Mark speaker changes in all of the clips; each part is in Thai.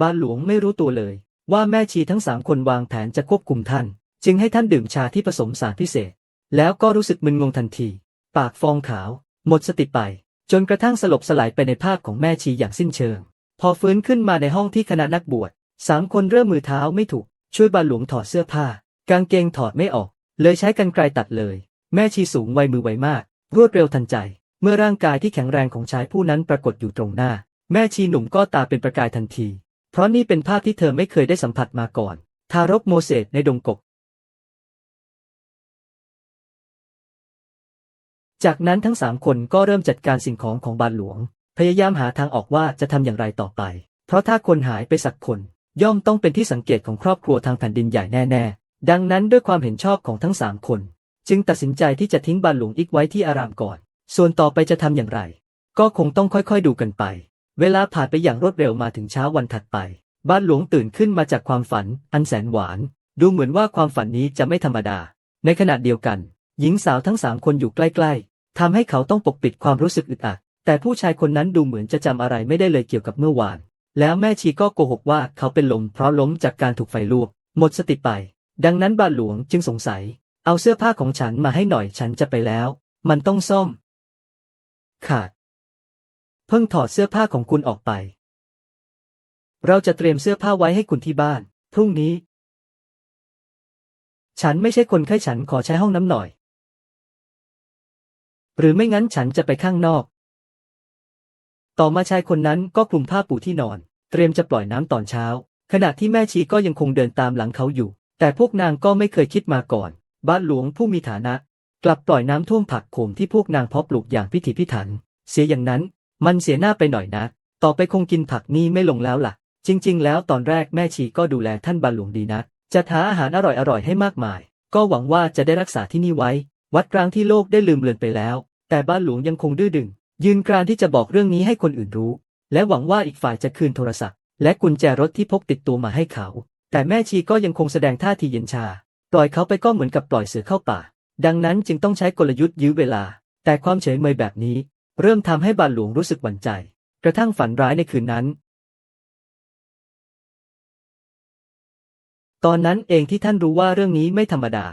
Speaker 1: บาหลวงไม่รู้ตัวเลย ว่าแม่ชีทั้งสามคนวางแผนจะควบคุมท่าน จึงให้ท่านดื่มชาที่ผสมสารพิเศษ แล้วก็รู้สึกมึนงงทันที ปากฟองขาว หมดสติไป จนกระทั่งสลบสลายไปในภาพของแม่ชีอย่างสิ้นเชิง พอฟื้นขึ้นมาในห้องที่คณะนักบวชสามคนเริ่มมือเท้าไม่ถูก ช่วยบาหลวงถอดเสื้อผ้า กางเกงถอดไม่ออก เลยใช้กรรไกรตัดเลย แม่ชีสูงไวมือไวมาก รวดเร็วทันใจ เมื่อร่างกายที่แข็งแรงของชายผู้นั้นปรากฏอยู่ตรงหน้า แม่ชีหนุ่มก็ตาเป็นประกายทันที เพราะนี่เป็นภาพที่เธอไม่เคยได้สัมผัสมาก่อน ทารกโมเสสในดงกก จากนั้นทั้งสามคนก็เริ่มจัดการสิ่งของของบาทหลวง พยายามหาทางออกว่าจะทำอย่างไรต่อไป เพราะถ้าคนหายไปสักคน ย่อมต้องเป็นที่สังเกตของครอบครัวทางแผ่นดินใหญ่แน่ ๆ ดังนั้นด้วยความเห็นชอบของทั้งสามคน จึงตัดสินใจที่จะทิ้งบาทหลวงอีกไว้ที่อารามก่อน ส่วนต่อไปจะทำอย่างไร ก็คงต้องค่อยๆดูกันไป เวลาผ่านไปอย่างรวดเร็วมาถึงเช้าวันถัดไป บ้านหลวงตื่นขึ้นมาจากความฝันอันแสนหวาน ดูเหมือนว่าความฝันนี้จะไม่ธรรมดา ในขณะเดียวกัน หญิงสาวทั้งสามคนอยู่ใกล้ๆทำให้เขาต้องปกปิดความรู้สึกอึดอัด แต่ผู้ชายคนนั้นดูเหมือนจะจำอะไรไม่ได้เลยเกี่ยวกับเมื่อวาน แล้วแม่ชีก็โกหกว่าเขาเป็นลมเพราะล้มจากการถูกไฟลวก หมดสติไป ดังนั้นบ้าทหลวงจึงสงสัย เอาเสื้อผ้าของฉันมาให้หน่อยฉันจะไปแล้ว มันต้องซ่อมขาด พิ่งถอดเสื้อผ้าของคุณออกไป เราจะเตรียมเสื้อผ้าไว้ให้คุณที่บ้าน พรุ่งนี้ ฉันไม่ใช่คนไข้ฉันขอใช้ห้องน้ำหน่อย หรือไม่งั้นฉันจะไปข้างนอก ต่อมาชายคนนั้นก็คลุมผ้าปูที่นอน เตรียมจะปล่อยน้ำตอนเช้า ขณะที่แม่ชีก็ยังคงเดินตามหลังเขาอยู่ แต่พวกนางก็ไม่เคยคิดมาก่อน บ้านหลวงผู้มีฐานะ กลับปล่อยน้ำท่วมผักโขมที่พวกนางเพาะปลูกอย่างพิถีพิถัน เสียอย่างนั้น มันเสียหน้าไปหน่อยนะ ต่อไปคงกินผักนี่ไม่ลงแล้วล่ะ จริง ๆ แล้วตอนแรกแม่ชีก็ดูแลท่านบาหลวงดีนะ จะหาอาหารอร่อยๆให้มากมาย ก็หวังว่าจะได้รักษาที่นี่ไว้ วัดกลางที่โลกได้ลืมเลือนไปแล้ว แต่บ้านหลวงยังคงดื้อดึง ยืนกรานที่จะบอกเรื่องนี้ให้คนอื่นรู้ และหวังว่าอีกฝ่ายจะคืนโทรศัพท์ และกุญแจรถที่พกติดตัวมาให้เขา แต่แม่ชีก็ยังคงแสดงท่าทีเย็นชา ปล่อยเขาไปก็เหมือนกับปล่อยเสือเข้าป่า ดังนั้นจึงต้องใช้กลยุทธ์ยื้อเวลา แต่ความเฉยเมยแบบนี้ เริ่มทำให้บาทหลวงรู้สึกหวั่นใจ กระทั่งฝันร้ายในคืนนั้น ตอนนั้นเองที่ท่านรู้ว่าเรื่องนี้ไม่ธรรมดา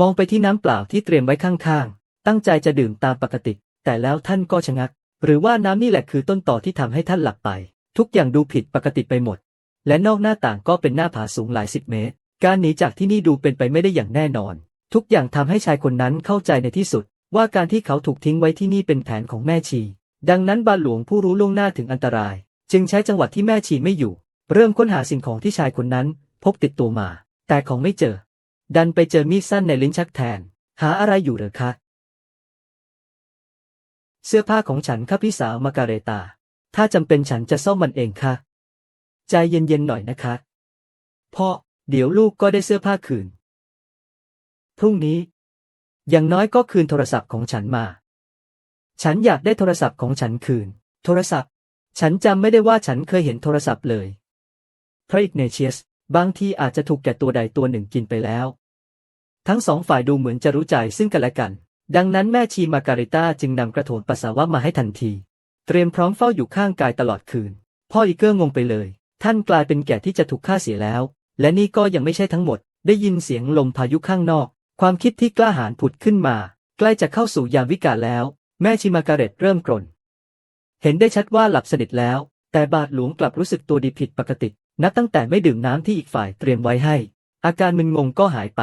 Speaker 1: มองไปที่น้ำเปล่าที่เตรียมไว้ข้างๆ ตั้งใจจะดื่มตามปกติ แต่แล้วท่านก็ชะงัก หรือว่าน้ำนี่แหละคือต้นต่อที่ทำให้ท่านหลับไป ทุกอย่างดูผิดปกติไปหมด และนอกหน้าต่างก็เป็นหน้าผาสูงหลายสิบเมตร การหนีจากที่นี่ดูเป็นไปไม่ได้อย่างแน่นอน ทุกอย่างทำให้ชายคนนั้นเข้าใจในที่สุด ว่าการที่เขาถูกทิ้งไว้ที่นี่เป็นแผนของแม่ชี ดังนั้นบาหลวงผู้รู้ล่วงหน้าถึงอันตราย จึงใช้จังหวะที่แม่ชีไม่อยู่ เริ่มค้นหาสิ่งของที่ชายคนนั้นพกติดตัวมา แต่ของไม่เจอ ดันไปเจอมีดสั้นในลิ้นชักแทน หาอะไรอยู่หรือคะ เสื้อผ้าของฉันค่ะพี่สาวมาการเรตา ถ้าจำเป็นฉันจะซ่อมมันเองค่ะ ใจเย็นๆหน่อยนะคะพ่อเดี๋ยวลูกก็ได้เสื้อผ้าคืน พรุ่งนี้ อย่างน้อยก็คืนโทรศัพท์ของฉันมา ฉันอยากได้โทรศัพท์ของฉันคืน โทรศัพท์ ฉันจำไม่ได้ว่าฉันเคยเห็นโทรศัพท์เลย พระอิกเนเชียส บางทีอาจจะถูกแก่ตัวใดตัวหนึ่งกินไปแล้ว ทั้งสองฝ่ายดูเหมือนจะรู้ใจซึ่งกันและกัน ดังนั้นแม่ชีมาการิต้าจึงนำกระโถนปัสสาวะมาให้ทันที เตรียมพร้อมเฝ้าอยู่ข้างกายตลอดคืน พ่ออีเกอร์งงไปเลย ท่านกลายเป็นแก่ที่จะถูกฆ่าเสียแล้ว และนี่ก็ยังไม่ใช่ทั้งหมด ได้ยินเสียงลมพายุข้างนอก ความคิดที่กล้าหาญผุดขึ้นมา ใกล้จะเข้าสู่ยามวิกาลแล้ว แม่ชิมาการเร็ตเริ่มกรนเห็นได้ชัดว่าหลับสนิทแล้ว แต่บาทหลวงกลับรู้สึกตัวดีผิดปกติ นับตั้งแต่ไม่ดื่มน้ำที่อีกฝ่ายเตรียมไว้ให้ อาการมึนงงก็หายไป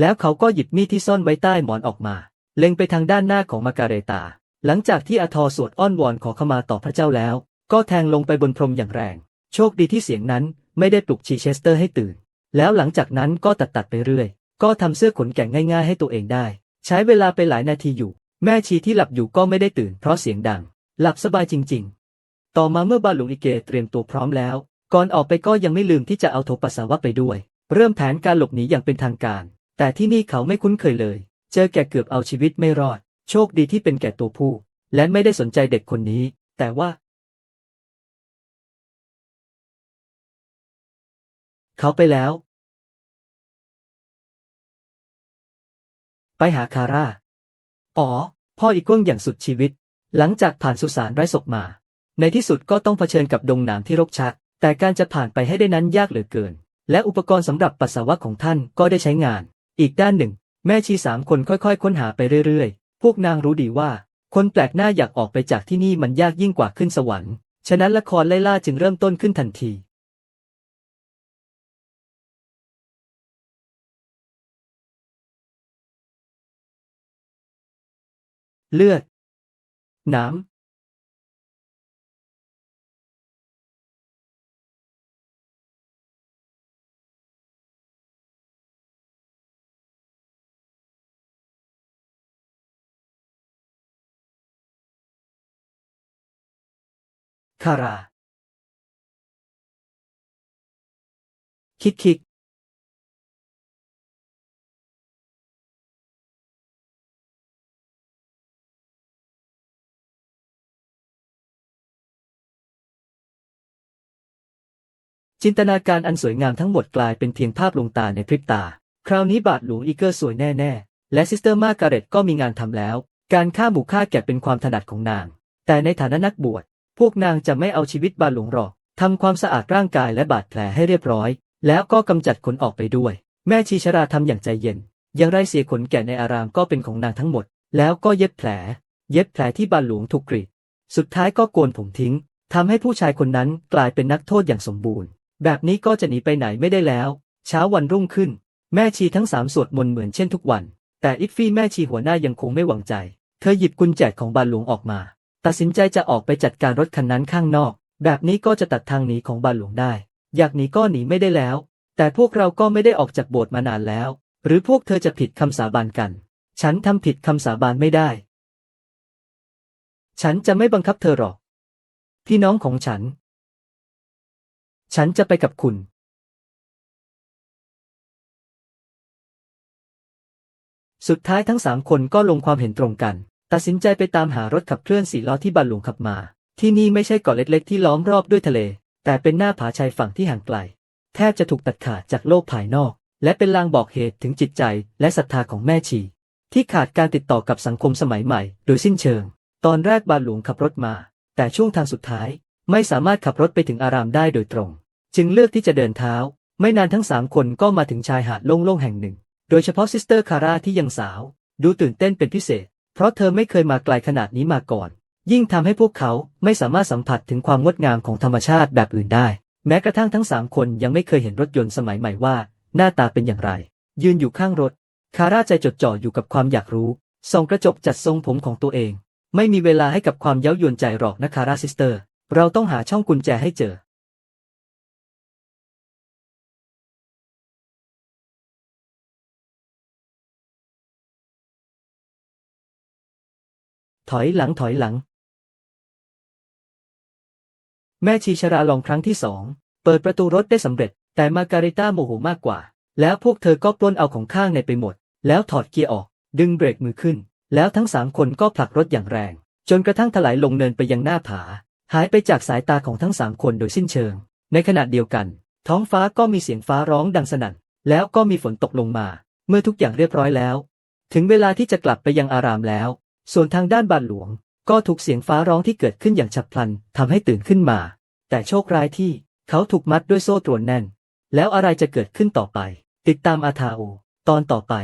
Speaker 1: แล้วเขาก็หยิบมีดที่ซ่อนไว้ใต้หมอนออกมา เล็งไปทางด้านหน้าของมาการเรตา หลังจากที่อาทอสวดอ้อนวอนขอขมาต่อพระเจ้าแล้ว ก็แทงลงไปบนพรมอย่างแรง โชคดีที่เสียงนั้นไม่ได้ปลุกชีเชสเตอร์ให้ตื่น แล้วหลังจากนั้นก็ตัดตัดไปเรื่อย ก็ทำเสื้อขนแก่งง่าย ๆ ให้ตัวเองได้ ใช้เวลาไปหลายนาทีอยู่ แม่ชีที่หลับอยู่ก็ไม่ได้ตื่นเพราะเสียงดัง หลับสบายจริง ๆ ต่อมาเมื่อบาหลวงอิเกเตรียมตัวพร้อมแล้ว ก่อนออกไปก็ยังไม่ลืมที่จะเอาโถปัสสาวะไปด้วย เริ่มแผนการหลบหนีอย่างเป็นทางการ แต่ที่นี่เขาไม่คุ้นเคยเลย เจอแก่เกือบเอาชีวิตไม่รอด โชคดีที่เป็นแก่ตัวผู้ และไม่ได้สนใจเด็กคนนี้ แต่ว่า เขาไปแล้ว ไปหาคาร่า อ๋อ พ่ออีกว้างอย่างสุดชีวิต หลังจากผ่านสุสานไร้ศพมา ในที่สุดก็ต้องเผชิญกับดงหนามที่รกชัก แต่การจะผ่านไปให้ได้นั้นยากเหลือเกิน และอุปกรณ์สำหรับปัสสาวะของท่านก็ได้ใช้งาน อีกด้านหนึ่ง แม่ชีสามคนค่อยๆ ค้นหาไปเรื่อยๆ พวกนางรู้ดีว่า คนแปลกหน้าอยากออกไปจากที่นี่มันยากยิ่งกว่าขึ้นสวรรค์ ฉะนั้นละครไล่ล่าจึงเริ่มต้นขึ้นทันที เลือด น้ำคารา คิกคิก จินตนาการอันสวยงามทั้งหมดกลายเป็นเพียงภาพลวงตาในพริบตา คราวนี้บาทหลวงอีเกอร์สวยแน่ๆ และซิสเตอร์มาการ์เร็ตก็มีงานทำแล้ว การฆ่าหมูฆ่าแกะเป็นความถนัดของนาง แต่ในฐานะนักบวช พวกนางจะไม่เอาชีวิตบาทหลวงหรอกทำความสะอาดร่างกายและบาดแผลให้เรียบร้อย แล้วก็กำจัดขนออกไปด้วย แม่ชีชราทำอย่างใจเย็นย่างไรเสียขนแกะในอารามก็เป็นของนางทั้งหมด แล้วก็เย็บแผล เย็บแผลที่บาทหลวงถูกกรีด สุดท้ายก็โกนผมทิ้งทำให้ผู้ชายคนนั้นกลายเป็นนักโทษอย่างสมบูรณ์ แบบนี้ก็จะหนีไปไหนไม่ได้แล้ว เช้าวันรุ่งขึ้น แม่ชีทั้งสามสวดมนต์เหมือนเช่นทุกวัน แต่อิฟฟี่แม่ชีหัวหน้ายังคงไม่หวังใจ เธอหยิบกุญแจของบาทหลวงออกมา ตัดสินใจจะออกไปจัดการรถคันนั้นข้างนอก แบบนี้ก็จะตัดทางหนีของบาทหลวงได้ อยากหนีก็หนีไม่ได้แล้ว แต่พวกเราก็ไม่ได้ออกจากโบสถ์มานานแล้ว หรือพวกเธอจะผิดคำสาบานกัน ฉันทำผิดคำสาบานไม่ได้ ฉันจะไม่บังคับเธอหรอก พี่น้องของฉัน ฉันจะไปกับคุณสุดท้ายทั้งสามคนก็ลงความเห็นตรงกัน ตัดสินใจไปตามหารถขับเคลื่อนสี่ล้อที่บัลหลวงขับมา ที่นี่ไม่ใช่เกาะเล็กๆที่ล้อมรอบด้วยทะเล แต่เป็นหน้าผาชายฝั่งที่ห่างไกล แทบจะถูกตัดขาดจากโลกภายนอก และเป็นลางบอกเหตุถึงจิตใจและศรัทธาของแม่ชี ที่ขาดการติดต่อกับสังคมสมัยใหม่ โดยสิ้นเชิง ตอนแรกบาหลวงขับรถมา แต่ช่วงทางสุดท้าย ไม่สามารถขับรถไปถึงอารามได้โดยตรง จึงเลือกที่จะเดินเท้า ไม่นานทั้งสามคนก็มาถึงชายหาดโล่งๆแห่งหนึ่ง โดยเฉพาะซิสเตอร์คาร่าที่ยังสาว ดูตื่นเต้นเป็นพิเศษ เพราะเธอไม่เคยมาไกลขนาดนี้มาก่อน ยิ่งทำให้พวกเขาไม่สามารถสัมผัสถึงความงดงามของธรรมชาติแบบอื่นได้ แม้กระทั่งทั้งสามคนยังไม่เคยเห็นรถยนต์สมัยใหม่ว่า หน้าตาเป็นอย่างไร ยืนอยู่ข้างรถ คาร่าใจจดจ่ออยู่กับความอยากรู้ส่องกระจกจัดทรงผมของตัวเอง ไม่มีเวลาให้กับความเย้ายวนใจหรอกนะคาร่าซิสเตอร์ เราต้องหาช่องกุญแจให้เจอ ถอยหลังถอยหลัง แม่ชีชราลองครั้งที่สอง เปิดประตูรถได้สำเร็จ แต่มาการิต้าโมโหมากกว่า แล้วพวกเธอก็ปล้นเอาของข้างในไปหมด แล้วถอดเกียร์ออก ดึงเบรกมือขึ้น แล้วทั้งสามคนก็ผลักรถอย่างแรง จนกระทั่งถลายลงเนินไปยังหน้าผา หายไปจากสายตาของทั้งสามคนโดยสิ้นเชิง ในขณะเดียวกัน ท้องฟ้าก็มีเสียงฟ้าร้องดังสนั่น แล้วก็มีฝนตกลงมา เมื่อทุกอย่างเรียบร้อยแล้ว ถึงเวลาที่จะกลับไปยังอารามแล้ว ส่วนทางด้านบานหลวง ก็ถูกเสียงฟ้าร้องที่เกิดขึ้นอย่างฉับพลันทำให้ตื่นขึ้นมา แต่โชคร้ายที่เขาถูกมัดด้วยโซ่ตรวนแน่น แล้วอะไรจะเกิดขึ้นต่อไป ติดตามอาทาโอ ตอนต่อไป